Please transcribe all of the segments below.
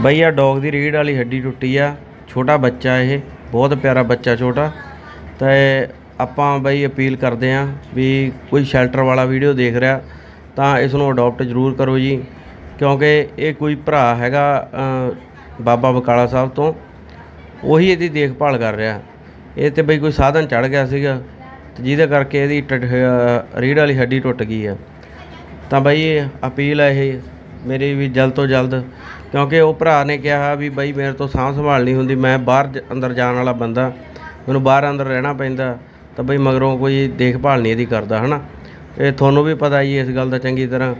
ਬਈ ਆ ਡੌਗ ਦੀ ਰੀੜ ਵਾਲੀ ਹੱਡੀ ਟੁੱਟੀ ਆ ਛੋਟਾ ਬੱਚਾ ਇਹ ਬਹੁਤ ਪਿਆਰਾ ਬੱਚਾ ਛੋਟਾ। ਤੇ ਆਪਾਂ ਬਈ ਅਪੀਲ ਕਰਦੇ ਆ ਵੀ ਕੋਈ ਸ਼ੈਲਟਰ ਵਾਲਾ ਵੀਡੀਓ ਦੇਖ ਰਿਹਾ ਤਾਂ ਇਸ ਨੂੰ ਅਡਾਪਟ ਜ਼ਰੂਰ ਕਰੋ ਜੀ। ਕਿਉਂਕਿ ਇਹ ਕੋਈ ਭਰਾ ਹੈਗਾ ਬਾਬਾ ਬਕਾਲਾ ਸਾਹਿਬ ਤੋਂ ਉਹੀ ਇਹਦੀ ਦੇਖਭਾਲ ਕਰ ਰਿਹਾ। ਇਹ ਤੇ ਬਈ ਕੋਈ ਸਾਧਨ ਚੜ ਗਿਆ ਸੀਗਾ ਤੇ ਜਿਹਦੇ ਕਰਕੇ ਇਹਦੀ ਟੱਟ- ਅ, ਵਾਲੀ ਹੱਡੀ ਟੁੱਟ ਗਈ ਆ। ਤਾਂ ਬਈ ਅਪੀਲ ਹੈ ਇਹ ਮੇਰੀ ਵੀ ਜਲਦ ਤੋਂ ਜਲਦ ਕਿਉਂਕਿ ਉਹ ਭਰਾ ਨੇ ਕਿਹਾ ਵੀ ਬਈ ਮੇਰੇ ਤੋਂ ਸਾਂਭ ਸੰਭਾਲ ਨਹੀਂ ਹੁੰਦੀ, ਮੈਂ ਬਾਹਰ ਜ- ਅੰਦਰ ਜਾਣ ਵਾਲਾ ਬੰਦਾ, ਮੈਨੂੰ ਬਾਹਰ ਅੰਦਰ ਰਹਿਣਾ ਪੈਂਦਾ, ਤਾਂ ਬਈ ਮਗਰੋਂ ਕੋਈ ਦੇਖਭਾਲ ਨਹੀਂ ਇਹਦੀ ਕਰਦਾ, ਹਨਾ? ਇਹ ਤੁਹਾਨੂੰ ਵੀ ਪਤਾ ਹੀ ਇਸ ਗੱਲ ਦਾ ਚੰਗੀ ਤਰ੍ਹਾਂ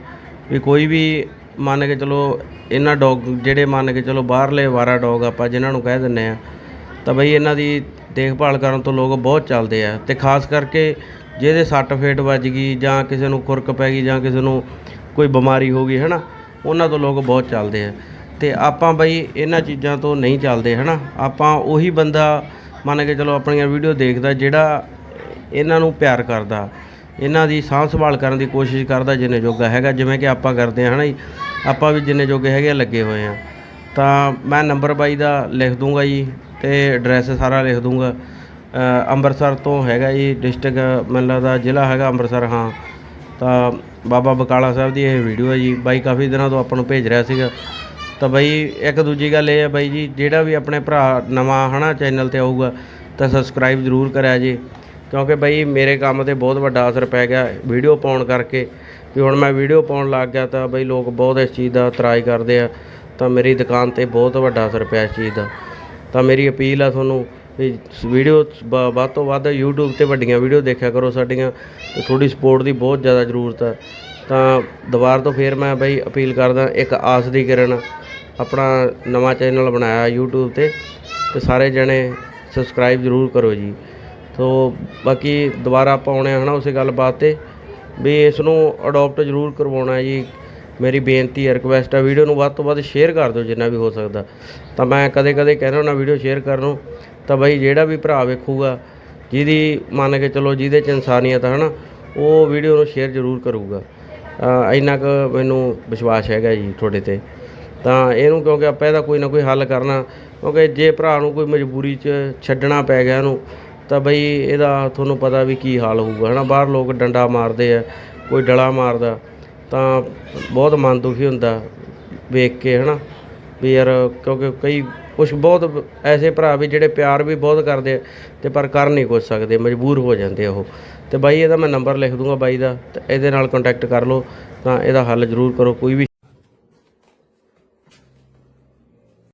ਵੀ ਕੋਈ ਵੀ ਮੰਨ ਕੇ ਚਲੋ ਇਹਨਾਂ ਡੌਗ, ਜਿਹੜੇ ਮੰਨ ਕੇ ਚਲੋ ਬਾਹਰਲੇ ਵਾਰਾ ਡੌਗ ਆਪਾਂ ਜਿਨ੍ਹਾਂ ਨੂੰ ਕਹਿ ਦਿੰਨੇ ਆ ਤਾਂ ਬਈ ਇਹਨਾਂ ਦੀ ਦੇਖਭਾਲ ਕਰਨ ਤੋਂ ਲੋਕ ਬਹੁਤ ਚੱਲਦੇ ਆ ਤੇ ਖਾਸ ਕਰਕੇ ਜਿਹਦੇ ਸੱਟ ਫੇਟ ਵੱਜ ਗਈ ਜਾਂ ਕਿਸੇ ਨੂੰ ਖੁਰਕ ਪੈ ਗਈ ਜਾਂ ਕਿਸੇ ਨੂੰ ਕੋਈ ਬਿਮਾਰੀ ਹੋ ਗਈ ਹੈ ਨਾ ਉਹਨਾਂ ਤੋਂ ਲੋਕ ਬਹੁਤ ਚੱਲਦੇ ਆ। ਤੇ ਆਪਾਂ ਬਈ ਇਹਨਾਂ ਚੀਜ਼ਾਂ ਤੋਂ ਨਹੀਂ ਚੱਲਦੇ ਹੈ ਨਾ ਆਪਾਂ ਉਹੀ ਬੰਦਾ ਮੰਨ ਕੇ ਚਲੋ ਆਪਣੀਆਂ ਵੀਡੀਓ ਦੇਖਦਾ ਜਿਹੜਾ ਇਹਨਾਂ ਨੂੰ ਪਿਆਰ ਕਰਦਾ, ਇਹਨਾਂ ਦੀ ਸਾਂਭ ਸੰਭਾਲ ਕਰਨ ਦੀ ਕੋਸ਼ਿਸ਼ ਕਰਦਾ ਜਿੰਨੇ ਜੋਗਾ ਹੈਗਾ, ਜਿਵੇਂ ਕਿ ਆਪਾਂ ਕਰਦੇ ਹਾਂ, ਹਨਾ ਜੀ? ਆਪਾਂ ਵੀ ਜਿੰਨੇ ਜੋਗੇ ਹੈਗੇ ਲੱਗੇ ਹੋਏ ਆ ਤਾਂ ਮੈਂ ਨੰਬਰ ਬਾਈ ਦਾ ਲਿਖ ਦੂੰਗਾ ਜੀ ਤੇ ਐਡਰੈਸ ਸਾਰਾ ਲਿਖ ਦੂੰਗਾ। ਅੰਮ੍ਰਿਤਸਰ ਤੋਂ ਹੈਗਾ ਜੀ ਡਿਸਟ੍ਰਿਕਟ ਮੈਨੂੰ ਦਾ ਜ਼ਿਲ੍ਹਾ ਹੈਗਾ ਅੰਮ੍ਰਿਤਸਰ, ਹਾਂ। ਤਾਂ ਬਾਬਾ ਬਕਾਲਾ ਸਾਹਿਬ ਦੀ ਇਹ ਵੀਡੀਓ ਹੈ ਜੀ। ਬਾਈ ਕਾਫੀ ਦਿਨਾਂ ਤੋਂ ਆਪਾਂ ਨੂੰ ਭੇਜ ਰਿਹਾ ਸੀਗਾ। ਤਾਂ ਬਈ ਇੱਕ ਦੂਜੀ ਗੱਲ ਇਹ ਹੈ ਬਾਈ ਜੀ, ਜਿਹੜਾ ਵੀ ਆਪਣੇ ਭਰਾ ਨਵਾਂ ਹਨਾ ਚੈਨਲ ਤੇ ਆਊਗਾ, ਤਾਂ ਸਬਸਕ੍ਰਾਈਬ ਜ਼ਰੂਰ ਕਰਿਆ ਜੀ। ਕਿਉਂਕਿ ਬਈ ਮੇਰੇ ਕੰਮ ਤੇ ਬਹੁਤ ਵੱਡਾ ਅਸਰ ਪੈ ਗਿਆ ਵੀਡੀਓ ਪਾਉਣ ਕਰਕੇ। ਵੀ ਹੁਣ ਮੈਂ ਵੀਡੀਓ ਪਾਉਣ ਲੱਗ ਗਿਆ ਤਾਂ ਬਈ ਲੋਕ ਬਹੁਤ ਇਸ ਚੀਜ਼ ਦਾ ਇਤਰਾਜ਼ ਕਰਦੇ ਆ। ਤਾਂ ਮੇਰੀ ਦੁਕਾਨ ਤੇ ਬਹੁਤ ਵੱਡਾ ਅਸਰ ਪਿਆ ਇਸ ਚੀਜ਼ ਦਾ। ਤਾਂ ਮੇਰੀ ਅਪੀਲ ਆ ਤੁਹਾਨੂੰ ਵੀ ਵੀਡੀਓ ਵੱਧ ਤੋਂ ਵੱਧ YouTube ਤੇ ਵੱਡੀਆਂ ਵੀਡੀਓ ਦੇਖਿਆ ਕਰੋ ਸਾਡੀਆਂ। ਤੇ ਥੋੜੀ ਸਪੋਰਟ ਦੀ ਬਹੁਤ ਜ਼ਿਆਦਾ ਜ਼ਰੂਰਤ ਆ। ਤਾਂ ਦੁਬਾਰਾ ਤੋਂ ਫੇਰ ਮੈਂ ਬਈ ਅਪੀਲ ਕਰਦਾ ਇੱਕ ਆਸ ਦੀ ਕਿਰਨ ਆਪਣਾ ਨਵਾਂ ਚੈਨਲ ਬਣਾਇਆ YouTube ਤੇ ਤੇ ਸਾਰੇ ਜਣੇ ਸਬਸਕ੍ਰਾਈਬ ਜ਼ਰੂਰ ਕਰੋ ਜੀ। ਤੋ ਬਾਕੀ ਦੁਬਾਰਾ ਆਪਾਂ ਆਉਣੇ ਆ ਹਨਾ ਉਸੇ ਗੱਲਬਾਤ ਤੇ ਵੀ ਇਸ ਨੂੰ ਅਡਾਪਟ ਜ਼ਰੂਰ ਕਰਵਾਉਣਾ ਜੀ। ਮੇਰੀ ਬੇਨਤੀ ਹੈ ਰਿਕੁਐਸਟ ਹੈ ਵੀਡੀਓ ਨੂੰ ਵੱਧ ਤੋਂ ਵੱਧ ਸ਼ੇਅਰ ਕਰ ਦਿਓ ਜਿੰਨਾ ਵੀ ਹੋ ਸਕਦਾ। ਤਾਂ ਮੈਂ ਕਦੇ ਕਦੇ ਕਹਿੰਦਾ ਹੁੰਦਾ ਵੀਡੀਓ ਸ਼ੇਅਰ ਕਰਨ ਨੂੰ, ਤਾਂ ਬਈ ਜਿਹੜਾ ਵੀ ਭਰਾ ਵੇਖੂਗਾ, ਜਿਹਦੀ ਮੰਨ ਕੇ ਚਲੋ ਜਿਹਦੇ ਚ ਇਨਸਾਨੀਅਤ ਹੈ ਨਾ ਉਹ ਵੀਡੀਓ ਨੂੰ ਸ਼ੇਅਰ ਜ਼ਰੂਰ ਕਰੂਗਾ। ਇੰਨਾ ਕੁ ਮੈਨੂੰ ਵਿਸ਼ਵਾਸ ਹੈਗਾ ਜੀ ਤੁਹਾਡੇ ਤੇ। ਤਾਂ ਇਹਨੂੰ ਕਿਉਂਕਿ ਆਪਾਂ ਇਹਦਾ ਕੋਈ ਨਾ ਕੋਈ ਹੱਲ ਕਰਨਾ, ਕਿਉਂਕਿ ਜੇ ਭਰਾ ਨੂੰ ਕੋਈ ਮਜਬੂਰੀ 'ਚ ਛੱਡਣਾ ਪੈ ਗਿਆ ਇਹਨੂੰ, ਤਾਂ ਬਈ ਇਹਦਾ ਤੁਹਾਨੂੰ ਪਤਾ ਵੀ ਕੀ ਹਾਲ ਹੋਊਗਾ ਹੈ ਨਾ ਬਾਹਰ ਲੋਕ ਡੰਡਾ ਮਾਰਦੇ ਆ, ਕੋਈ ਡਲਾ ਮਾਰਦਾ, ਤਾਂ ਬਹੁਤ ਮਨ ਦੁਖੀ ਹੁੰਦਾ ਵੇਖ ਕੇ ਹੈ ਨਾ ਵੀ ਯਾਰ ਕਿਉਂਕਿ ਕਈ ਕੁਝ ਬਹੁਤ ਐਸੇ ਭਰਾ ਵੀ ਜਿਹੜੇ ਪਿਆਰ ਵੀ ਬਹੁਤ ਕਰਦੇ ਆ, ਤੇ ਪਰ ਕਰ ਨਹੀਂ ਕੁਛ ਸਕਦੇ, ਮਜਬੂਰ ਹੋ ਜਾਂਦੇ ਉਹ। ਤੇ ਬਾਈ ਇਹਦਾ ਮੈਂ ਨੰਬਰ ਲਿਖ ਦੂੰਗਾ ਬਾਈ ਦਾ, ਤੇ ਇਹਦੇ ਨਾਲ ਕੰਟੈਕਟ ਕਰ ਲਓ, ਤਾਂ ਇਹਦਾ ਹੱਲ ਜ਼ਰੂਰ ਕਰੋ, ਕੋਈ ਵੀ